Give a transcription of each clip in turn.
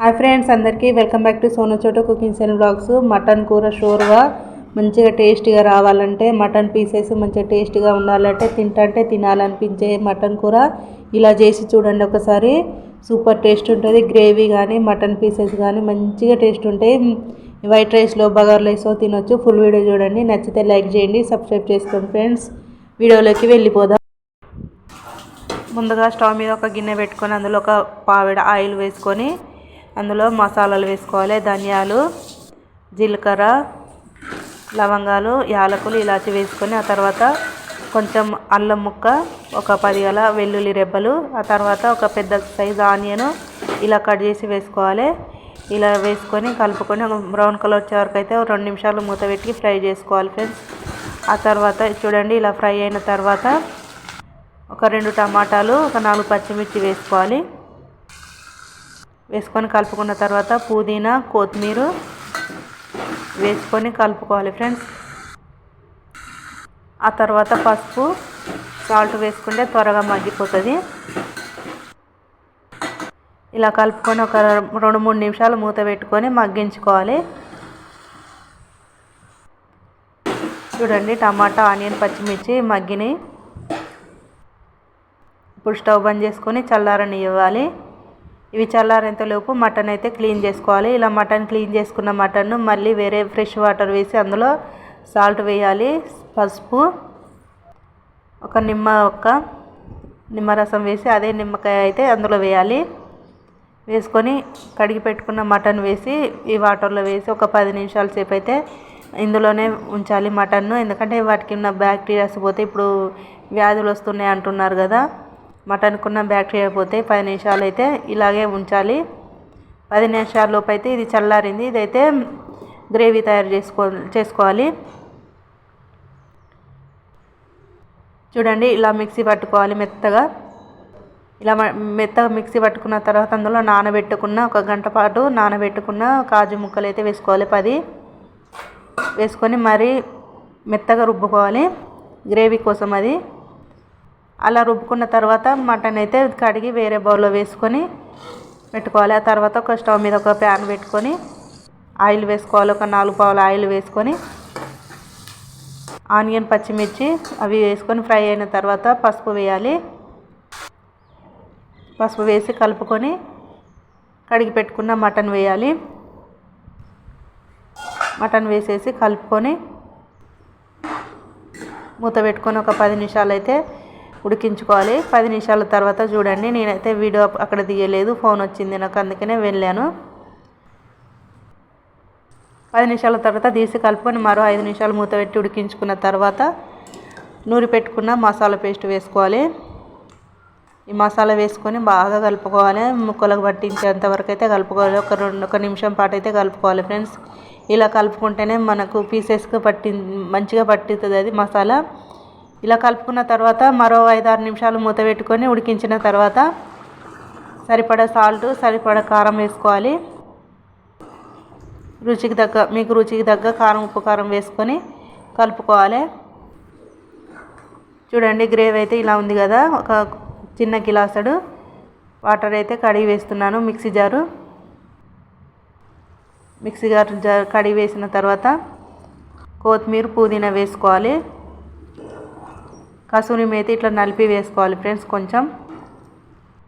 Hi friends అందరికీ welcome back to Sonu Chotu cookings and blogs mutton కూర షోర్గా మంచిగా టేస్టీగా రావాలంటే మటన్ పీసెస్ మంచిగా టేస్టీగా ఉండాలంటే తింటంటే తినాలనిపించే మటన్ కూర. ఇలా చేసి చూడండి ఒకసారి. సూపర్ టేస్ట్ ఉంటుంది. గ్రేవీ కానీ మటన్ పీసెస్ కానీ మంచిగా టేస్ట్ ఉంటాయి వైట్ రైస్లో బగార్ రైస్లో తినొచ్చు. ఫుల్ వీడియో చూడండి. నచ్చితే లైక్ చేయండి సబ్స్క్రైబ్ చేసుకోండి ఫ్రెండ్స్ వీడియోలోకి వెళ్ళిపోదాం. ముందుగా స్టవ్ మీద ఒక గిన్నె పెట్టుకొని అందులో ఒక పావిడ ఆయిల్ వేసుకొని అందులో మసాలాలు వేసుకోవాలి ధనియాలు జీలకర్ర లవంగాలు యాలకులు ఇలాచి వేసుకొని ఆ తర్వాత కొంచెం అల్లం ముక్క ఒక పది గల వెల్లుల్లి రెబ్బలు ఆ తర్వాత ఒక పెద్ద సైజు ఆనియను ఇలా కట్ చేసి వేసుకోవాలి. ఇలా వేసుకొని కలుపుకొని ఒక బ్రౌన్ కలర్ వచ్చే వరకు అయితే రెండు నిమిషాలు మూత పెట్టి ఫ్రై చేసుకోవాలి ఫ్రెండ్స్. ఆ తర్వాత చూడండి ఇలా ఫ్రై అయిన తర్వాత ఒక రెండు టమాటాలు ఒక నాలుగు పచ్చిమిర్చి వేసుకోవాలి. వేసుకొని కలుపుకున్న తర్వాత పుదీనా కొత్తిమీర వేసుకొని కలుపుకోవాలి ఫ్రెండ్స్. ఆ తర్వాత పసుపు సాల్ట్ వేసుకుంటే త్వరగా మగ్గిపోతుంది. ఇలా కలుపుకొని ఒక రెండు మూడు నిమిషాలు మూత పెట్టుకొని మగ్గించుకోవాలి. చూడండి టమాటా ఆనియన్ పచ్చిమిర్చి మగ్గినాయి. ఇప్పుడు స్టవ్ బంద్ చేసుకొని చల్లారని ఇవ్వాలి ఇవి చల్లారేంతలోపు మటన్ అయితే క్లీన్ చేసుకోవాలి. ఇలా మటన్ క్లీన్ చేసుకున్న మటన్ మళ్ళీ వేరే ఫ్రెష్ వాటర్ వేసి అందులో సాల్ట్ వేయాలి. పసుపు ఒక నిమ్మ ఒక్క నిమ్మరసం వేసి అదే నిమ్మకాయ అయితే అందులో వేయాలి. వేసుకొని కడిగి పెట్టుకున్న మటన్ వేసి ఈ వాటర్లో వేసి ఒక పది నిమిషాల సేపు అయితే ఇందులోనే ఉంచాలి మటన్ను. ఎందుకంటే వాటికి ఉన్న బ్యాక్టీరియాస్ పోతే ఇప్పుడు వ్యాధులు వస్తున్నాయి అంటున్నారు కదా. మటన్కున్న బ్యాక్టీరియా పోతే పది నిమిషాలు అయితే ఇలాగే ఉంచాలి. పది నిమిషాల లోపు అయితే ఇది చల్లారింది. ఇదైతే గ్రేవీ తయారు చేసుకో చేసుకోవాలి. చూడండి ఇలా మిక్సీ పట్టుకోవాలి మెత్తగా. ఇలా మెత్తగా మిక్సీ పట్టుకున్న తర్వాత అందులో నానబెట్టుకున్న ఒక గంట పాటు నానబెట్టుకున్న కాజు ముక్కలు అయితే వేసుకోవాలి. పది వేసుకొని మరీ మెత్తగా రుబ్బుకోవాలి. గ్రేవీ కోసం అది. అలా రుబ్బుకున్న తర్వాత మటన్ అయితే కడిగి వేరే బౌల్లో వేసుకొని పెట్టుకోవాలి. ఆ తర్వాత ఒక స్టవ్ మీద ఒక ప్యాన్ పెట్టుకొని ఆయిల్ వేసుకోవాలి. ఒక నాలుగు పావుల ఆయిల్ వేసుకొని ఆనియన్ పచ్చిమిర్చి అవి వేసుకొని ఫ్రై అయిన తర్వాత పసుపు వేయాలి. పసుపు వేసి కలుపుకొని కడిగి పెట్టుకున్న మటన్ వేయాలి. మటన్ వేసేసి కలుపుకొని మూత పెట్టుకొని ఒక పది నిమిషాలు అయితే ఉడికించుకోవాలి. పది నిమిషాల తర్వాత చూడండి. నేనైతే వీడియో అక్కడ తీయలేదు. ఫోన్ వచ్చింది నాకు. అందుకనే వెళ్ళాను. పది నిమిషాల తర్వాత తీసి కలుపుకొని మరో ఐదు నిమిషాలు మూత పెట్టి ఉడికించుకున్న తర్వాత నూరి పెట్టుకున్న మసాలా పేస్ట్ వేసుకోవాలి. ఈ మసాలా వేసుకొని బాగా కలుపుకోవాలి. ముక్కలకు పట్టించేంత వరకు అయితే కలుపుకోవాలి. ఒక రెండు ఒక నిమిషం పాటు అయితే కలుపుకోవాలి ఫ్రెండ్స్. ఇలా కలుపుకుంటేనే మనకు పీసెస్కి పట్టి మంచిగా పట్టుతుంది అది మసాలా. ఇలా కలుపుకున్న తర్వాత మరో ఐదారు నిమిషాలు మూత పెట్టుకొని ఉడికించిన తర్వాత సరిపడా సాల్ట్ సరిపడా కారం వేసుకోవాలి. రుచికి తగ్గ మీకు రుచికి తగ్గ కారం ఉప్పు కారం వేసుకొని కలుపుకోవాలి. చూడండి గ్రేవీ అయితే ఇలా ఉంది కదా ఒక చిన్న గిలాసడు. వాటర్ అయితే కడిగి వేస్తున్నాను మిక్సీ జారు. మిక్సీ జారు కడిగి వేసిన తర్వాత కొత్తిమీర పుదీనా వేసుకోవాలి. కసూరి మేతి ఇట్లా నలిపి వేసుకోవాలి ఫ్రెండ్స్ కొంచెం.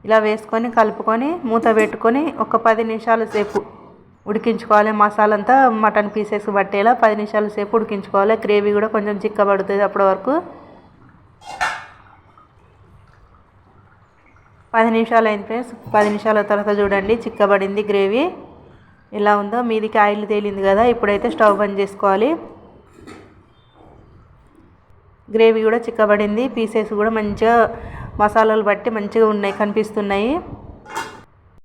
ఇలా వేసుకొని కలుపుకొని మూత పెట్టుకొని ఒక పది నిమిషాల సేపు ఉడికించుకోవాలి. మసాలా అంతా మటన్ పీసెస్ పట్టేలా పది నిమిషాల సేపు ఉడికించుకోవాలి. గ్రేవీ కూడా కొంచెం చిక్కబడుతుంది అప్పటి వరకు. పది నిమిషాలు అయింది ఫ్రెండ్స్. పది నిమిషాల తర్వాత చూడండి చిక్కబడింది గ్రేవీ. ఎలా ఉందో మీదికి ఆయిల్ తేలింది కదా ఇప్పుడైతే స్టవ్ బంద్ చేసుకోవాలి. గ్రేవీ కూడా చిక్కబడింది. పీసెస్ కూడా మంచిగా మసాలాలు బట్టి మంచిగా ఉన్నాయి కనిపిస్తున్నాయి.